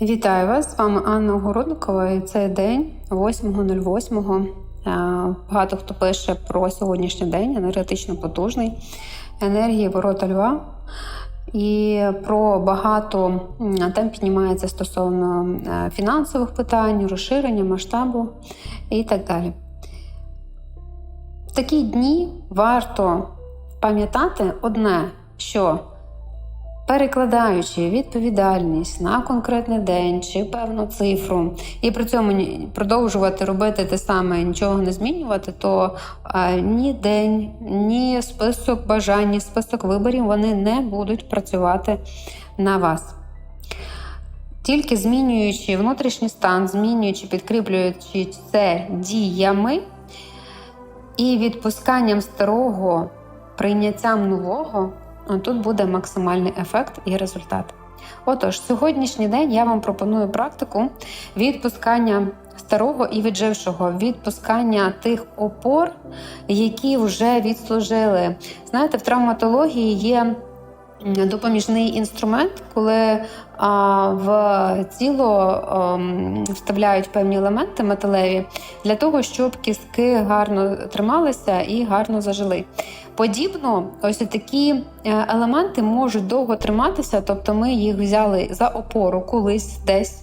Вітаю вас! З вами Анна Огородникова. І цей день 8.08. Е, Багато хто пише про сьогоднішній день, енергетично потужний, енергії ворота льва. І про багато тем піднімається стосовно е, фінансових питань, розширення, масштабу і так далі. В такі дні варто пам'ятати одне, що перекладаючи відповідальність на конкретний день чи певну цифру, і при цьому продовжувати робити те саме, нічого не змінювати, то е, ні день, ні список бажань, ні список виборів вони не будуть працювати на вас. Тільки змінюючи внутрішній стан, змінюючи, підкріплюючи це діями і відпусканням старого, прийняттям нового, тут буде максимальний ефект і результат. Отож, сьогоднішній день я вам пропоную практику відпускання старого і віджившого, відпускання тих опор, які вже відслужили. Знаєте, в травматології є допоміжний інструмент, коли в тіло ем, вставляють певні елементи металеві для того, щоб кістки гарно трималися і гарно зажили. Подібно, ось такі е, елементи можуть довго триматися, тобто ми їх взяли за опору колись десь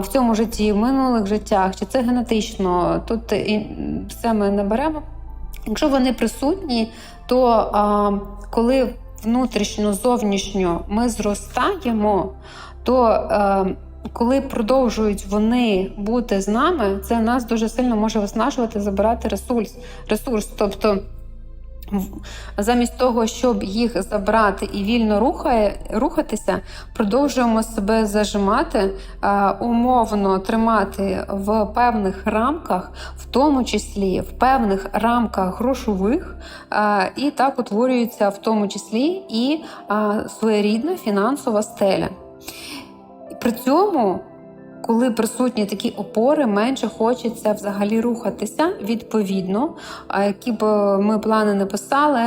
в цьому житті, в минулих життях, чи це генетично, тут і все ми не беремо. Якщо вони присутні, то коли внутрішньо, зовнішньо ми зростаємо, то е, коли продовжують вони бути з нами, це нас дуже сильно може виснажувати, забирати ресурс. ресурс. Тобто, замість того, щоб їх забрати і вільно рухає, рухатися, продовжуємо себе зажимати, е, умовно тримати в певних рамках, в тому числі в певних рамках грошових, е, і так утворюється в тому числі і е, своєрідна фінансова стеля. При цьому, коли присутні такі опори, менше хочеться взагалі рухатися відповідно, які б ми плани не писали,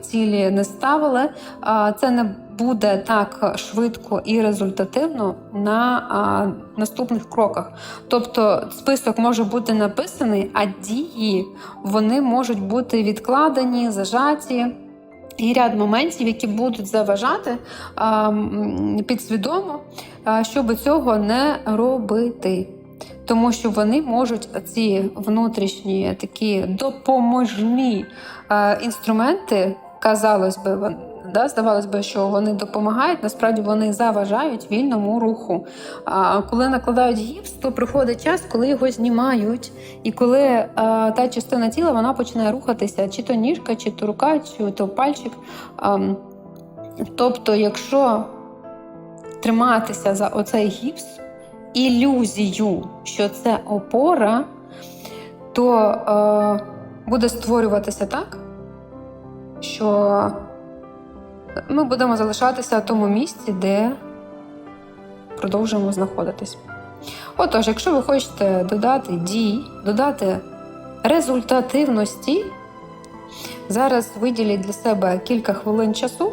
цілі не ставили, це не буде так швидко і результативно на наступних кроках. Тобто список може бути написаний, а дії вони можуть бути відкладені, зажаті. І ряд моментів, які будуть заважати а, підсвідомо, а, щоб цього не робити. Тому що вони можуть ці внутрішні такі допоможні е, інструменти, казалось би, да, здавалось би, що вони допомагають, насправді вони заважають вільному руху. А коли накладають гіпс, то приходить час, коли його знімають, і коли е, та частина тіла вона починає рухатися, чи то ніжка, чи то рука, чи то пальчик. Ем, тобто, якщо триматися за оцей гіпс, ілюзію, що це опора, то е, буде створюватися так, що ми будемо залишатися в тому місці, де продовжуємо знаходитись. Отож, якщо ви хочете додати дій, додати результативності, зараз виділіть для себе кілька хвилин часу,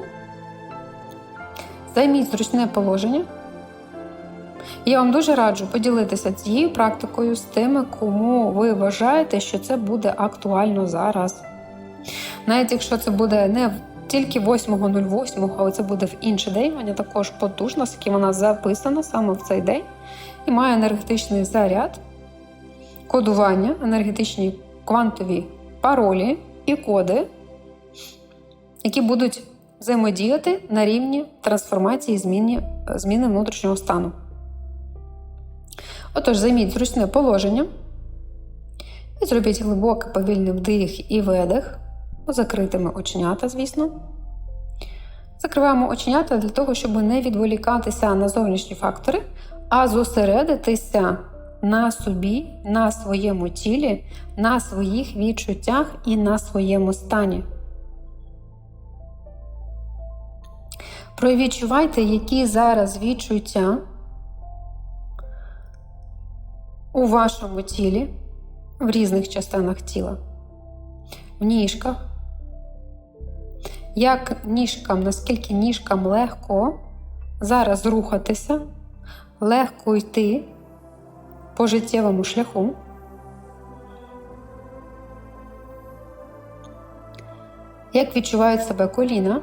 займіть зручне положення. Я вам дуже раджу поділитися цією практикою з тими, кому ви вважаєте, що це буде актуально зараз. Навіть якщо це буде не тільки 8.08, але це буде в інший день, вона також потужна, оскільки вона записана саме в цей день. І має енергетичний заряд, кодування, енергетичні квантові паролі і коди, які будуть взаємодіяти на рівні трансформації зміни, зміни внутрішнього стану. Отож, займіть зручне положення і зробіть глибокий повільний вдих і видих. з закритими оченята, звісно. Закриваємо оченята для того, щоб не відволікатися на зовнішні фактори, а зосередитися на собі, на своєму тілі, на своїх відчуттях і на своєму стані. Провідчувайте, які зараз відчуття у вашому тілі, в різних частинах тіла, в ніжках. Як ніжкам, наскільки ніжкам легко зараз рухатися, легко йти по життєвому шляху. Як відчувають себе коліна,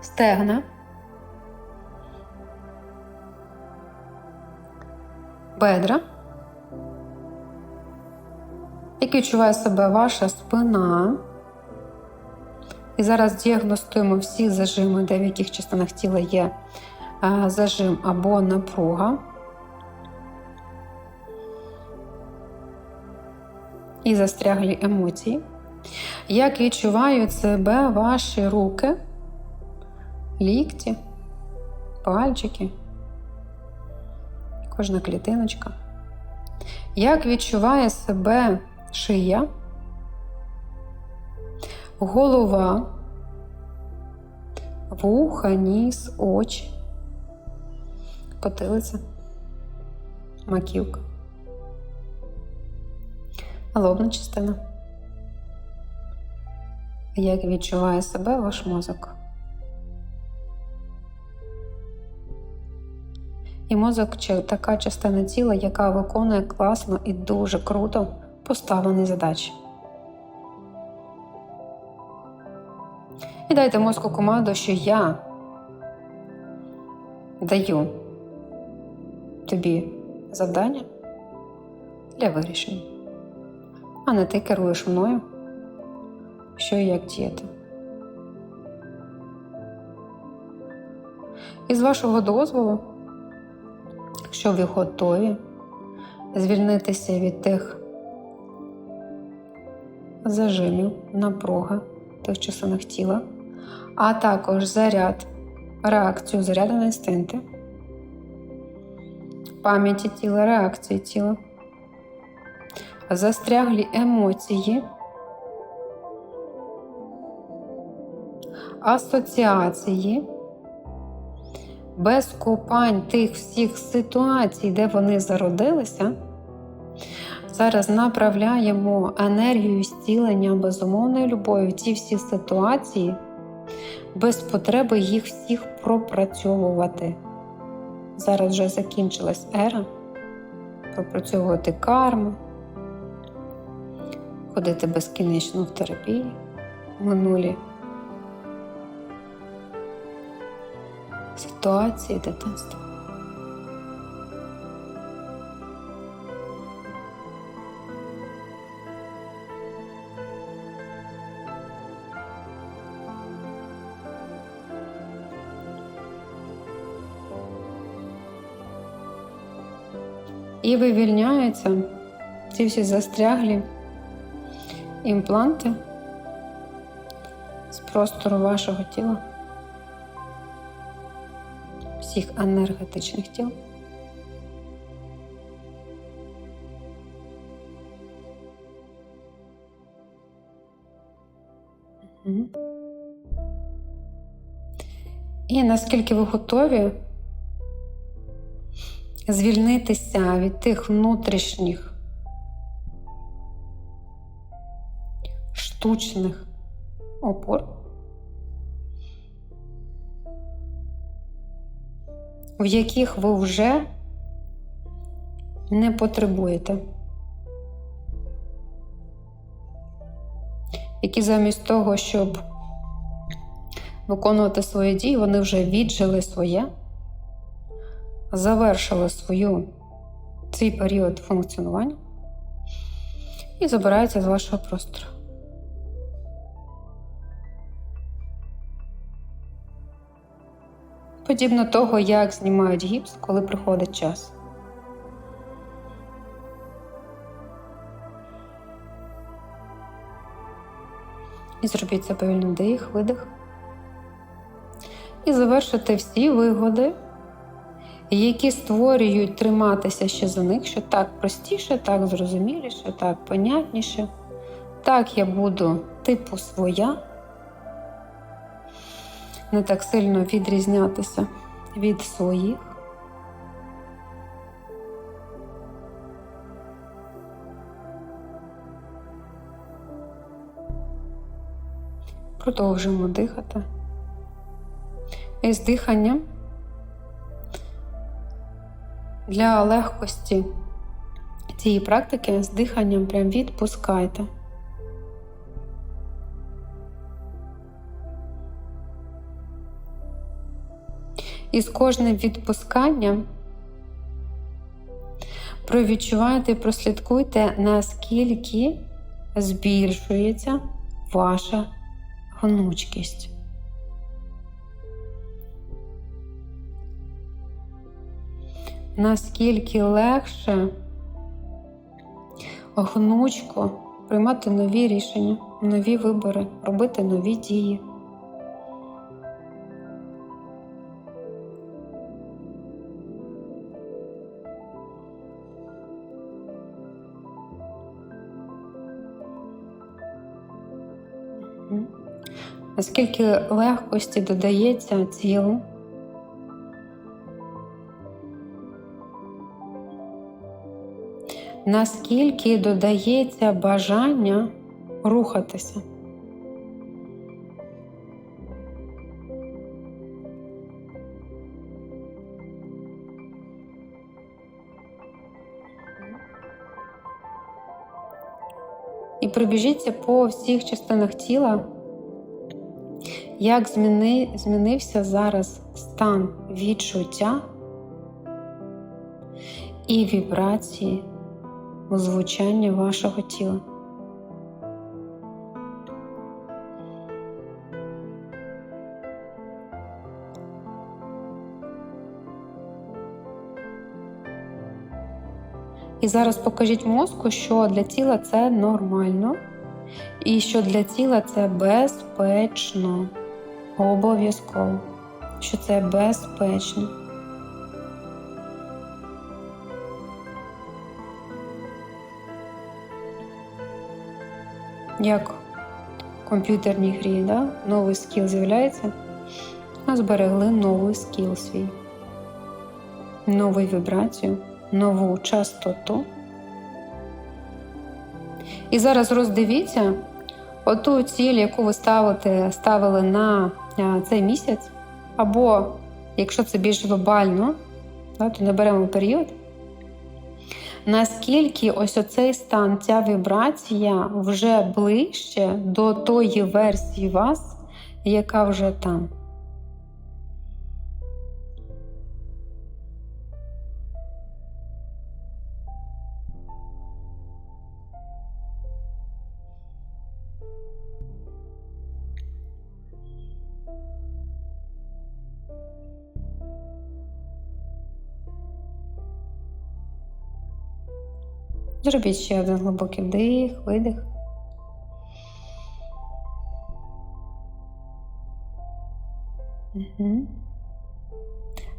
стегна, бедра, як відчуває себе ваша спина. І зараз діагностуємо всі зажими, де в яких частинах тіла є е, зажим або напруга. І застряглі емоції. Як відчувають себе ваші руки, лікті, пальчики, кожна клітиночка? Як відчуває себе шия? голова, вуха, ніс, очі, потилиця, маківка, лобна частина. Як відчуває себе ваш мозок? І мозок чи така частина тіла, яка виконує класно і дуже круто поставлені задачі. І дайте мозку команду, що я даю тобі завдання для вирішення, а не ти керуєш мною, що і як діяти. І з вашого дозволу, якщо ви готові звільнитися від тих зажимів, напруги, тих частинах тіла, а також заряд, реакцію заряду на інстинкти, пам'яті тіла, реакції тіла, застряглі емоції, асоціації, без копань тих всіх ситуацій, де вони зародилися. Зараз направляємо енергію зцілення безумовної любові в ті всі ситуації, без потреби їх всіх пропрацьовувати. Зараз вже закінчилась ера, пропрацьовувати карму, ходити безкінечно в терапії минулі ситуації дитинства. І вивільняються ці всі застряглі імпланти з простору вашого тіла, всіх енергетичних тіл. І наскільки ви готові звільнитися від тих внутрішніх штучних опор, в яких ви вже не потребуєте, які замість того, щоб виконувати свої дії, вони вже віджили своє завершили свою свій період функціонування і забираються з вашого простору. Подібно того, як знімають гіпс, коли приходить час. І зробіть це повільний вдих, видих. І завершити всі вигоди які створюють триматися ще за них, що так простіше, так зрозуміліше, так понятніше. Так я буду типу своя, не так сильно відрізнятися від своїх. Продовжуємо дихати. І з диханням Для легкості цієї практики з диханням прям відпускайте. І з кожним відпусканням провідчувайте і прослідкуйте, наскільки збільшується ваша гнучкість. Наскільки легше гнучко приймати нові рішення, нові вибори, робити нові дії. Наскільки легкості додається тілу, наскільки додається бажання рухатися. І пробіжіться по всіх частинах тіла, як зміни, змінився зараз стан відчуття і вібрації у звучання вашого тіла. І зараз покажіть мозку, що для тіла це нормально, і що для тіла це безпечно. Обов'язково, що це безпечно. Як в комп'ютерній грі, да? новий скіл з'являється, а зберегли новий скіл свій, нову вібрацію, нову частоту. І зараз роздивіться оту ціль, яку ви ставите, ставили на цей місяць, або якщо це більш глобально, да, то не беремо період. Наскільки ось оцей стан, ця вібрація вже ближче до тої версії вас, яка вже там. Зробіть ще один глибокий вдих, видих. Угу.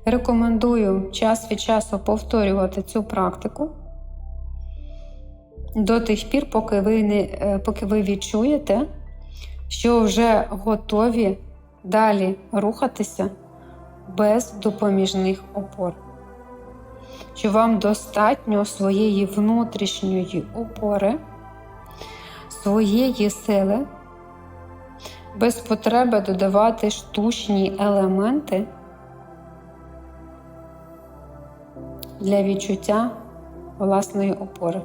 Рекомендую час від часу повторювати цю практику до тих пір, поки ви, не, е, поки ви відчуєте, що вже готові далі рухатися без допоміжних опор що вам достатньо своєї внутрішньої опори, своєї сили, без потреби додавати штучні елементи для відчуття власної опори.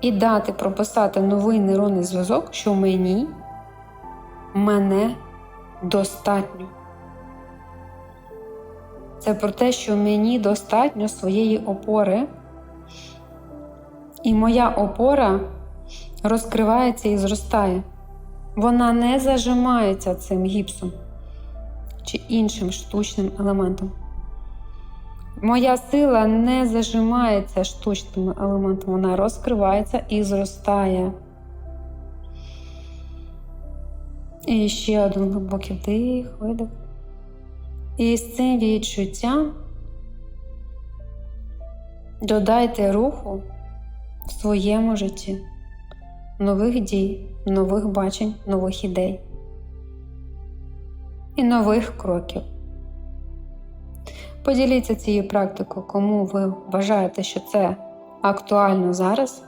І дати прописати новий нейронний зв'язок, що мені мене достатньо. Це про те, що мені достатньо своєї опори, і моя опора розкривається і зростає. Вона не зажимається цим гіпсом чи іншим штучним елементом. Моя сила не зажимається штучним елементом, вона розкривається і зростає. І ще один глибокий вдих, видих. І з цим відчуттям додайте руху в своєму житті, нових дій, нових бачень, нових ідей і нових кроків. Поділіться цією практикою, кому ви вважаєте, що це актуально зараз.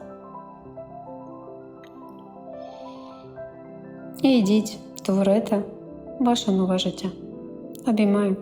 І йдіть творити ваше нове життя. Обіймаю.